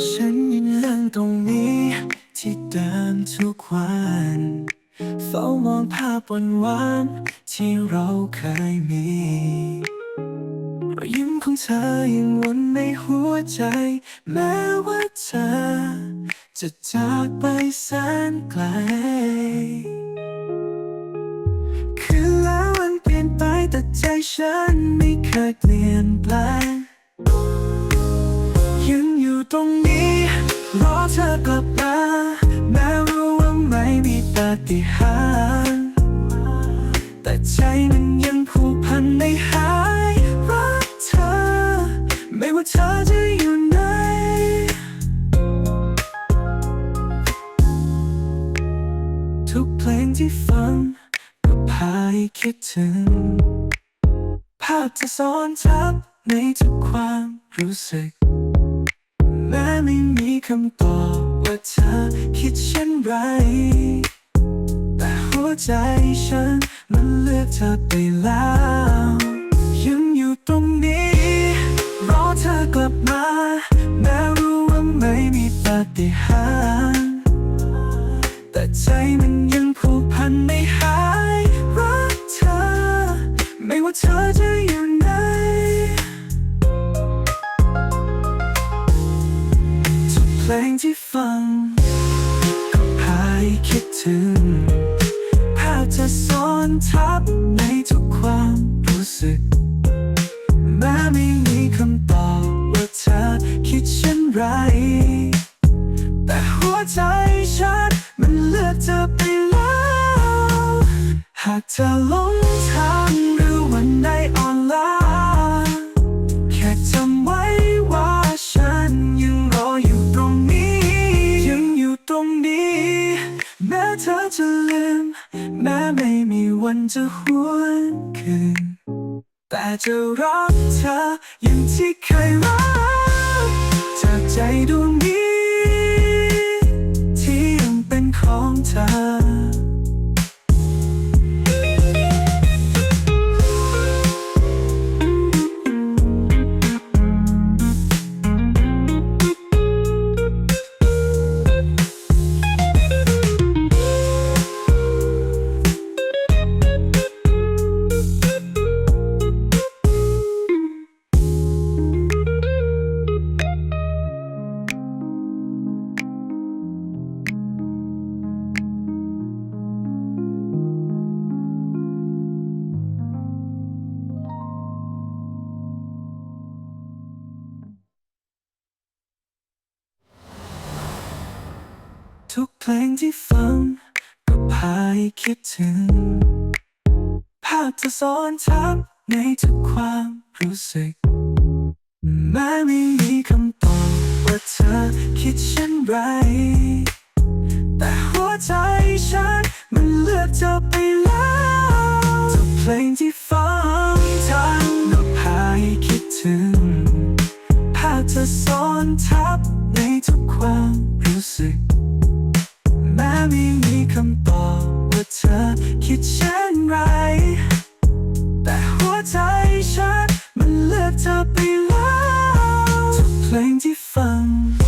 ฉันยืนนั่งตรงนี้ที่เดิมทุกวันเฝ้ามองภาพวันวานที่เราเคยมีรอยยิ้มของเธอยังวนในหัวใจ แม้ว่าเธอ จะจากไปแสนไกล คือแล้วมันเปลี่ยนไปแต่ใจฉันไม่เคยเปลี่ยนแปลง เธอกลับมาแม้รู้ว่าไม่มีปาฏิหาริย์แต่ใจมันยังผูกพันในหายรักเธอ ไม่ว่าเธอจะอยู่ไหนทุกเพลงที่ฟังก็พาให้คิดถึง ภาพจะซ้อนทับในทุกความรู้สึก แม้ไม่มีคำตอบว่าเธอคิดเช่นไร แต่หัวใจฉันมันเลือกเธอไปแล้วยังอยู่ตรงนี้ รอเธอกลับมาแม้รู้ว่าไม่มีปาฏิหาริย์แต่ใจมัน เพลงที่ฟัง ก็พาให้คิดถึง ภาพจะซ้อนทับในทุกความรู้สึก แม้ไม่มีคำตอบว่าเธอคิดเช่นไร แต่หัวใจฉันมันเลือกเธอไปแล้ว หากเธอลง วันจะหวนคืน แต่จะรักเธออย่างที่เคยรักจากใจดวง ทุกเพลงที่ฟัง ก็พาให้คิดถึง ภาพจะซ้อนทับในทุกความรู้สึก แม้ไม่มีคำตอบว่าเธอคิดเช่นไร แต่หัวใจฉัน มันเลือกเธอไปแล้วทุกเพลงที่ฟัง อนทับในทุกความรู้สึก แม้ไม่มีคำตอบว่าเธอคิดเช่นไร แต่หัวใจฉันมันเลือกเธอไปแล้วทุกเพลงที่ฟัง